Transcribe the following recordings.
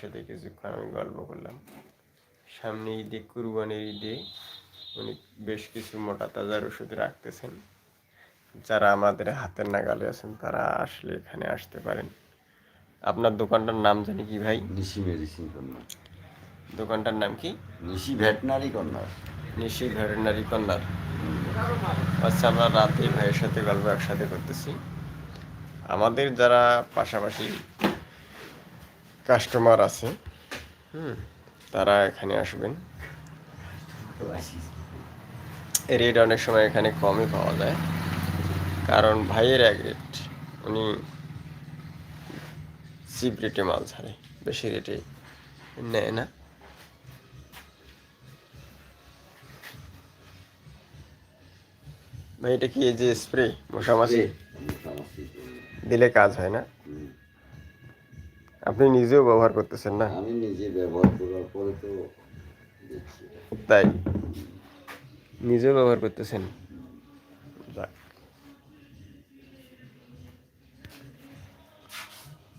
সাথে কিছুক্ষণ আমি গল্প করলাম। সামনে ঈদে কুরবানির ঈদে উনি বেশ কিছু মোটা তাজার ওষুধ রাখতেছেন। যারা আমাদের হাতের নাগালে আছেন তারা আসলে এখানে আসতে পারেন। আপনার দোকানটার নাম জানি কি ভাই? নিশি মেডিসিন কর্নার দোকানটার নাম কি? Nishi veterinary corner Nishi veterinary corner আচ্ছা আমরা রাতে ভাইয়ের সাথে গল্প একসাথে করতেছি। আমাদের যারা পাশাপাশি কাস্টমার আছে। হুম তারা এখানে আসবেন। রেট অনেক সময় এখানে কমই পাওয়া যায়। কারণ ভাইয়ের এক রেট উনি চিপ রেটে মাল ছাড়ে বেশি রেটে নেয় না। ভাই এটা কি এই যে স্প্রে মশা মাছি দিলে কাজ হয় না? আপনি নিজেও ব্যবহার করতেছেন না? আমি নিজে ব্যবহার করার পরে তো তাই? নিজেও ব্যবহার করতেছেন? যাক।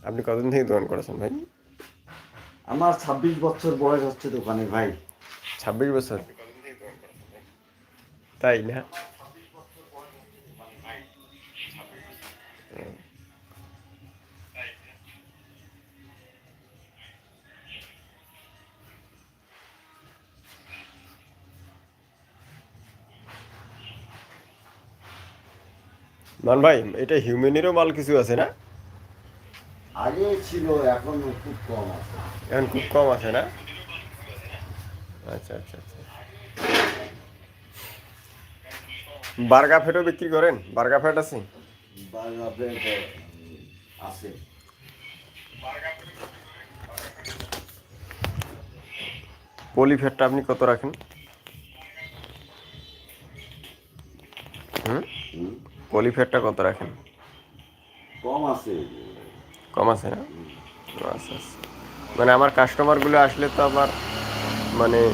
আপনি কতদিন থেকে দোকান করেছেন ভাই? আমার ছাব্বিশ বছর বয়স হচ্ছে দোকানে ভাই। ছাব্বিশ বছর? তাই না? মান ভাই এটা হিউম্যানেরও মাল কিছু আছে না? আগে ছিল এখন খুব কম আছে। এখন খুব কম আছে না? আচ্ছা আচ্ছা আচ্ছা। বার্গা ফেটও বিক্রি করেন? বার্গা ফ্যাট আছে? তো, উম, আছে। পলি ফ্যাটটা আপনি কত রাখেন? হুম, পলি ফ্যাটটা কত রাখেন? কম আছে। কম আছে না? আচ্ছা আচ্ছা। মানে আমার কাস্টমারগুলো আসলে তো আমার মানে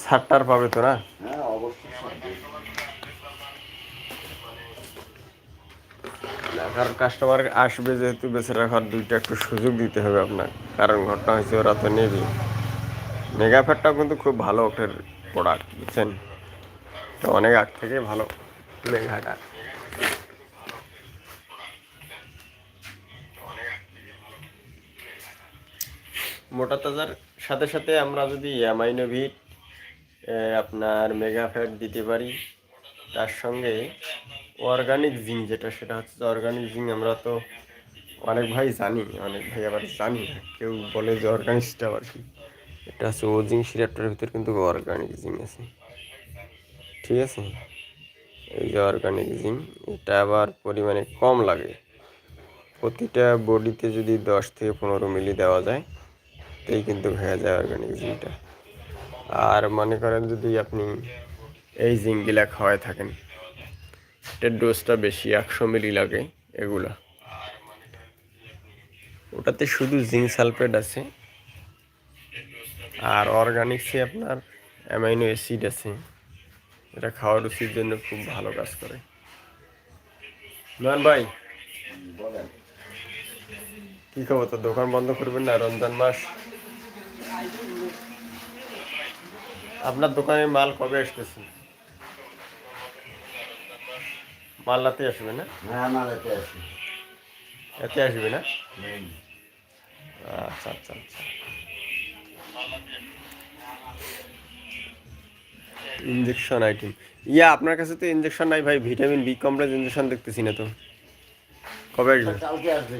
ছাড়টার পাবে তো না? হ্যাঁ কারণ কাস্টমার আসবে যেহেতু বেঁচে রাখার দুইটা একটু সুযোগ দিতে হবে আপনার। কারণ ঘটনা হয়েছে ওরা তো নেবে। মেগা ফ্যাটটাও কিন্তু খুব ভালো একটা প্রোডাক্ট বুঝছেন? তো অনেক আগ থেকে ভালো। মেঘাটা মোটা তাজার সাথে সাথে আমরা যদি অ্যামাইনোভিট আপনার মেগা ফ্যাট দিতে পারি, তার সঙ্গে অর্গানিক জিঙ্ক যেটা, সেটা হচ্ছে অর্গানিক জিঙ্ক আমরা তো অনেক ভাই জানি, অনেক ভাই আবার জানি না, কেউ বলে যে অর্গানিকটা আবার কি। এটা হচ্ছে ও জিঙ্ক সিরাপটার ভিতরে কিন্তু অর্গানিক জিঙ্ক আছে। ঠিক আছে? এই যে অর্গানিক জিঙ্ক এটা আবার পরিমাণে কম লাগে। প্রতিটা বডিতে যদি দশ থেকে পনেরো মিলি দেওয়া যায় তাই কিন্তু হয়ে যায় অর্গানিক জিঙ্কটা আর মনে করেন যদি আপনি এই জিঙ্কগুলা খাওয়ায় থাকেন, এটার ডোজটা বেশি, একশো মিলি লাগে এগুলা। ওটাতে শুধু জিঙ্ক সালফেট আছে, আর অর্গানিক্সে আপনার অ্যামাইনো অ্যাসিড আছে। এটা খাওয়া রুচির জন্য খুব ভালো কাজ করে। মান ভাই কি খবর? তো দোকান বন্ধ করবেন না রমজান মাস? আপনার দোকানে মাল কবে আসতেছে? মাল রাতে আসবে না? হ্যাঁ এতে এতে আসবে। না? আচ্ছা আচ্ছা আচ্ছা। ইঞ্জেকশন আইটেম ইয়া আপনার কাছে তো ইঞ্জেকশন নাই ভাই ভিটামিন বি কমপ্লেক্স ইঞ্জেকশন দেখতেছি না তো। কবে আসবে?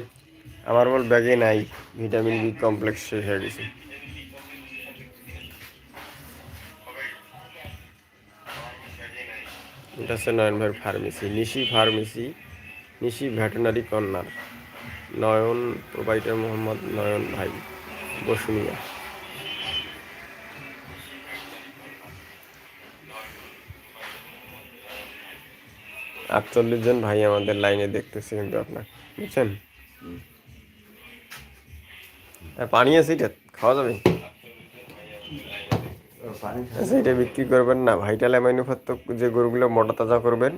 আমার বল ব্যাগে নাই ভিটামিন বি কমপ্লেক্স শেষ হয়ে গেছে। এটা হচ্ছে নয়ন ভাইয়ের pharmacy Nishi pharmacy Nishi veterinary corner Nayan provider Mohammad Nayan ভাই বসুনিয়া। আটচল্লিশ জন ভাই আমাদের লাইনে দেখতেছি কিন্তু আপনার, বুঝছেন? পানি আছে এটা? খাওয়া যাবে? আচ্ছা, এটা বিক্রি করবেন না। ভাইটাল অ্যামাইনোফার তো যে গরুগুলো মোটা তাজা করবেন,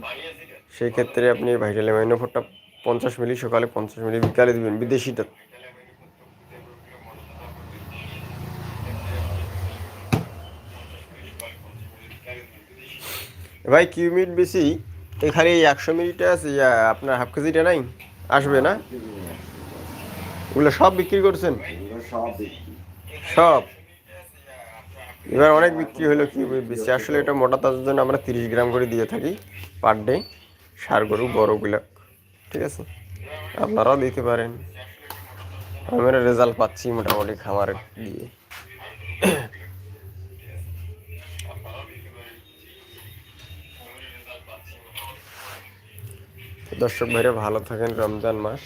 সেই ক্ষেত্রে আপনি ভাইটাল অ্যামাইনোফারটা পঞ্চাশ মিলি, সকালে পঞ্চাশ মিলি বিকালে দেবেন, বিদেশিটা। ভাই কিউমিট বেশি এখানে একশো মিনিটে আছে আপনার হাফ কেজিটা নাই? আসবে না? ওগুলো সব বিক্রি করছেন? সব? এবার অনেক বিক্রি হলো, কি বেশি আসলে এটা মোটা তাজার জন্য আমরা তিরিশ গ্রাম করে দিয়ে থাকি পার ডে, সার গরু বড়গুলো ঠিক আছে? আপনারাও দিতে পারেন। আমরা রেজাল্ট পাচ্ছি মোটামুটি খামারের দিয়ে। দর্শক ভাইরা ভালো থাকেন, রমজান মাস।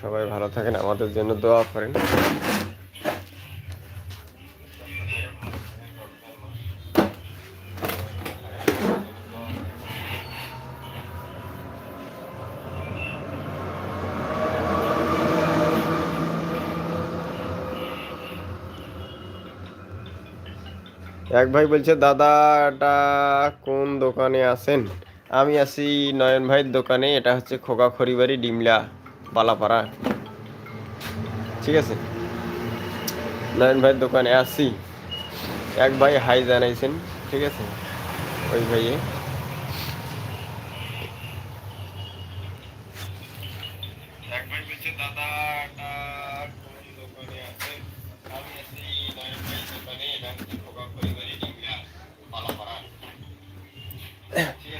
সবাই ভালো থাকেন, আমাদের জন্য দোয়া করেন। এক ভাই বলছে, দাদাটা কোন দোকানে আছেন? আমি আছি নয়ন ভাইয়ের দোকানে, এটা হচ্ছে খোকা খরিবাড়ি ডিমলা পালাপাড়া ঠিক আছে? নয়ন ভাইয়ের দোকানে আসি এক ভাই হাই জানাইছেন, ঠিক আছে? ওই ভাইয়ে।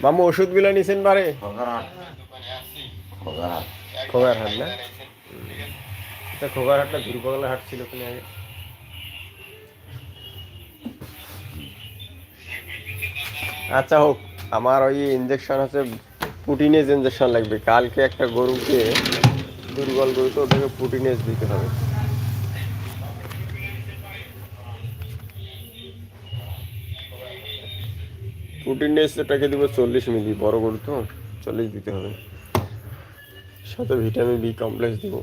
মামু ওষুধগুলো নিছেন বারে? খোগার হাট না? এটা খোগার হাটটা দুর্বগলা হাট ছিল ওখানে আগে আচ্ছা হোক আমার ওই ইঞ্জেকশন হচ্ছে পুটিনেজ ইঞ্জেকশন লাগবে। কালকে একটা গরুকে দুর্বল গরু তো ওটাকে পুটিনেজ দিতে হবে। পুটিনেজ ওটাকে দিব চল্লিশ মিলি বড় গরু তো চল্লিশ দিতে হবে। সাথে ভিটামিন বি কমপ্লেক্স দিব।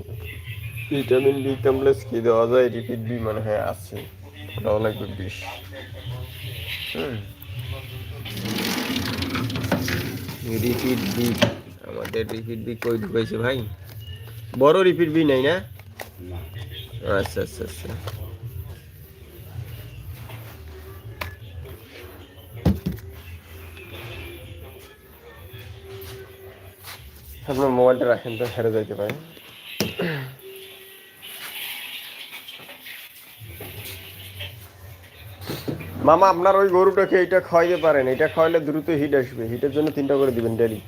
ভিটামিন বি কমপ্লেক্স কি দেওয়া যায়? রিপিট বি মনে হয় আছে। ওটাও লাগবে বিশ। হুম। রিপিট বি আমাদের রিপিট বি কই ঢুকাইছে ভাই? বড় রিপিট বি নাই না। আচ্ছা আচ্ছা আচ্ছা। আপনার মোবাইলটা রাখেন, তো হেরে যাইতে পারেন। মামা, আপনার ওই গরুটাকে এটা খাওয়াইতে পারেন। এটা খাওয়াইলে দ্রুত হিট আসবে। হিটের জন্য তিনটা করে দিবেন ডেলি